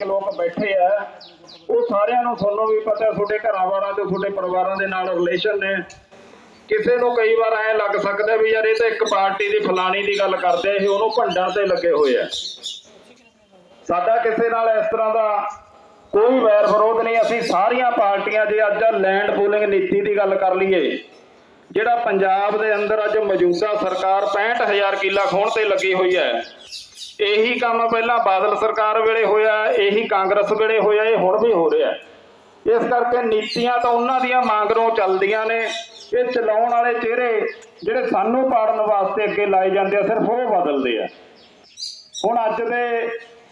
ਲੋਕ ਬੈਠੇ ਆ, ਉਹ ਸਾਰਿਆਂ ਨੂੰ ਤੁਹਾਨੂੰ ਵੀ ਪਤਾ ਤੁਹਾਡੇ ਘਰਾਂ ਵਾਰਾਂ ਤੇ ਤੁਹਾਡੇ ਪਰਿਵਾਰਾਂ ਦੇ ਨਾਲ ਰਿਲੇਸ਼ਨ ਨੇ। ਕਿਸੇ ਨੂੰ ਕਈ ਵਾਰ ਐ ਲੱਗ ਸਕਦਾ ਵੀ ਯਾਰ ਇਹ ਤਾਂ ਇੱਕ ਪਾਰਟੀ ਦੀ ਫਲਾਣੀ ਦੀ ਗੱਲ ਕਰਦੇ ਇਹ ਉਹਨੂੰ ਭੰਡਣ ਤੇ ਲੱਗੇ ਹੋਏ ਆ। ਸਾਡਾ ਕਿਸੇ ਨਾਲ ਇਸ ਤਰ੍ਹਾਂ ਦਾ ਕੋਈ ਵੈਰ ਵਿਰੋਧ ਨਹੀਂ, ਅਸੀਂ ਸਾਰੀਆਂ ਪਾਰਟੀਆਂ ਜੇ ਅੱਜ ਲੈਂਡ ਪੂਲਿੰਗ ਨੀਤੀ ਦੀ ਗੱਲ ਕਰ ਲਈਏ। ਜਿਹੜਾ ਪੰਜਾਬ ਦੇ ਅੰਦਰ ਅੱਜ ਮੌਜੂਦਾ ਸਰਕਾਰ 65000 ਕਿੱਲਾ ਖੋਣ ਤੇ ਲੱਗੀ ਹੋਈ ਹੈ ਇਹੀ ਕੰਮ ਪਹਿਲਾਂ ਬਾਦਲ ਸਰਕਾਰ ਵੇਲੇ ਹੋਇਆ, ਇਹੀ ਕਾਂਗਰਸ ਵੇਲੇ ਹੋਇਆ, ਇਹ ਹੁਣ ਵੀ ਹੋ ਰਿਹਾ। ਇਸ ਕਰਕੇ ਨੀਤੀਆਂ ਤਾਂ ਉਹਨਾਂ ਦੀਆਂ ਮੰਗਰੋਂ ਚੱਲਦੀਆਂ ਨੇ। ਇਹ ਚਲਾਉਣ ਵਾਲੇ ਚਿਹਰੇ ਜਿਹੜੇ ਸਾਨੂੰ ਪਾੜਨ ਵਾਸਤੇ ਅੱਗੇ ਲਾਏ ਜਾਂਦੇ ਆ, ਸਿਰਫ ਉਹ ਬਦਲਦੇ ਆ। ਹੁਣ ਅੱਜ ਦੇ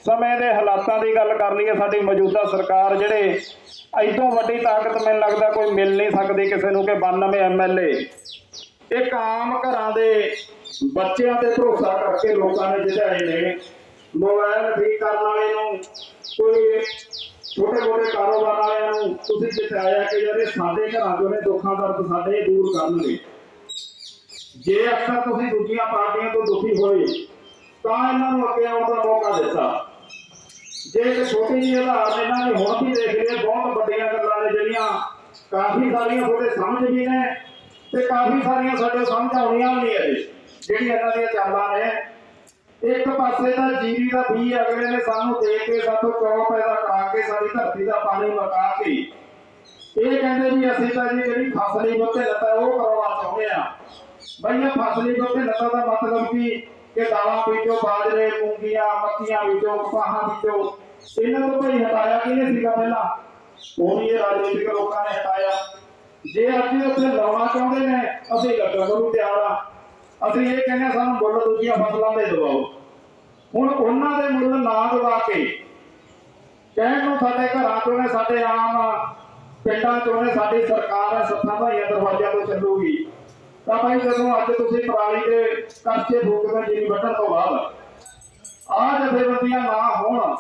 ਸਮੇਂ ਦੇ ਹਾਲਾਤਾਂ ਦੀ ਗੱਲ ਕਰ ਲਈਏ, ਸਾਡੀ ਮੌਜੂਦਾ ਸਰਕਾਰ ਜਿਹੜੇ ਐਦੋਂ ਵੱਡੀ ਤਾਕਤ ਮੈਨੂੰ ਲੱਗਦਾ ਕੋਈ ਮਿਲ ਨਹੀਂ ਸਕਦੀ ਕਿਸੇ ਨੂੰ ਕਿ 92 ਐਮਐਲਏ ਇੱਕ ਆਮ ਘਰਾਂ ਦੇ ਬੱਚਿਆਂ ਤੇ ਭਰੋਸਾ ਕਰਕੇ ਲੋਕਾਂ ਨੇ ਜਿਤਾਏ ਨੇ। ਮੋਬਾਈਲ ਠੀਕ ਕਰਨ ਵਾਲੇ ਨੂੰ, ਕੋਈ ਛੋਟੇ ਮੋਟੇ ਕਾਰੋਬਾਰ ਵਾਲਿਆਂ ਨੂੰ ਤੁਸੀਂ ਜਿਤਾਇਆ ਕਿ ਯਾਰ ਸਾਡੇ ਘਰਾਂ ਚੋਂ ਨੇ ਦੁੱਖਾਂ ਦਰਦ ਸਾਡੇ ਦੂਰ ਕਰਨਗੇ। ਜੇ ਅਕਸਰ ਤੁਸੀਂ ਦੂਜੀਆਂ ਪਾਰਟੀਆਂ ਤੋਂ ਦੁਖੀ ਹੋਏ, ਤਾਂ ਇਹਨਾਂ ਨੂੰ ਅੱਗੇ ਆਉਣ ਦਾ ਮੌਕਾ ਦਿੱਤਾ। ਜੇ ਇੱਕ ਛੋਟੀ ਜਿਹੀ ਆਧਾਰ ਇਹਨਾਂ ਨੇ ਹੁਣ ਵੀ ਦੇਖ ਲਈ ਬਹੁਤ ਵੱਡੀਆਂ ਗੱਲਾਂ ਨੇ ਜਿਹੜੀਆਂ ਕਾਫੀ ਸਾਰੀਆਂ ਤੁਹਾਡੇ ਸਮਝ ਵੀ ਨੇ। ਤੇ ਕਾਫੀ ਸਾਰੀਆਂ ਸਾਡੇ ਸਮਝ ਆਉਣੀਆਂ ਵੀ ਨੇ ਅਜੇ ਇਹਨਾਂ ਦੀਆਂ ਚਾਲਾਂ ਨੇ। ਇੱਕ ਪਾਸੇ ਦਾ ਜੀਰੀ ਦਾ ਬੀ ਅਗਲੇ ਨੇ ਸਾਨੂੰ ਦੇ ਕੇ ਸਾਥੋਂ ਚੌ ਪੈਦਾ ਕਰਾ ਕੇ ਸਾਡੀ ਧਰਤੀ ਦਾ ਪਾਣੀ ਮਕਾ ਕੇ। ਇਹ ਕਹਿੰਦੇ ਵੀ ਅਸੀਂ ਤਾਂ ਜੀ ਜਿਹੜੀ ਫਸਲੀ ਬੁੱਤੇ ਲੱਤਾ ਉਹ ਕਰਵਾ ਚਾਹੁੰਦੇ ਆ ਬਈ ਫਸਲੀ ਬੁੱਤੇ ਲੱਤਾ ਦਾ ਮਤਲਬ ਕੀ? ਕਿ ਦਾਲਾਂ ਵਿੱਚੋਂ ਬਾਜਰੇ, ਮੂੰਗੀਆਂ, ਮੱਕੀਆਂ ਵਿੱਚੋਂ ਕਪਾਹਾਂ ਵਿੱਚੋਂ ਇਹਨਾਂ ਤੋਂ ਭਾਈ ਹਟਾਇਆ ਕਿਹਨੇ ਸੀਗਾ ਪਹਿਲਾਂ? ਉਹ ਵੀ ਇਹ ਰਾਜਨੀਤਿਕ ਲੋਕਾਂ ਨੇ ਹਟਾਇਆ। ਜੇ ਅੱਜ ਉੱਥੇ ਲਾਉਣਾ ਚਾਹੁੰਦੇ ਨੇ, ਅਸੀਂ ਲੱਗਣ ਨੂੰ ਤਿਆਰ ਆ। ਅਸੀਂ ਇਹ ਕਹਿੰਦੇ ਸਾਨੂੰ ਮੁੱਲ ਦੂਜੀਆਂ ਫਸਲਾਂ ਦੇ ਦਵਾਓ। ਹੁਣ ਉਹਨਾਂ ਦੇ ਮੁੱਲ ਨਾ ਦਵਾ ਕੇ, ਕਹਿਣ ਨੂੰ ਸਾਡੇ ਘਰਾਂ ਚੋਂ ਨੇ, ਸਾਡੇ ਆਮ ਪਿੰਡਾਂ ਚੋਂ ਨੇ, ਸਾਡੀ ਸਰਕਾਰ ਹੈ ਸੱਤਾਂ ਭਾਈਆਂ ਦਰਵਾਜ਼ਿਆਂ ਤੋਂ ਚੱਲੂਗੀ ਤਾਂ ਭਾਈ ਜਦੋਂ ਅੱਜ ਤੁਸੀਂ ਪਰਾਲੀ ਦੇ ਕਰਚੇ ਫੂਕਦੇ ਜਿਹੜੀ ਵੱਢਣ ਤੋਂ ਬਾਅਦ ਆਹ ਜਥੇਬੰਦੀਆਂ ਨਾ ਹੋਣ,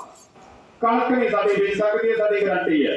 ਕਣਕ ਨਹੀਂ ਸਾਡੀ ਵੇਚ ਸਕਦੀ, ਇਹ ਸਾਡੀ ਗਰੰਟੀ ਹੈ।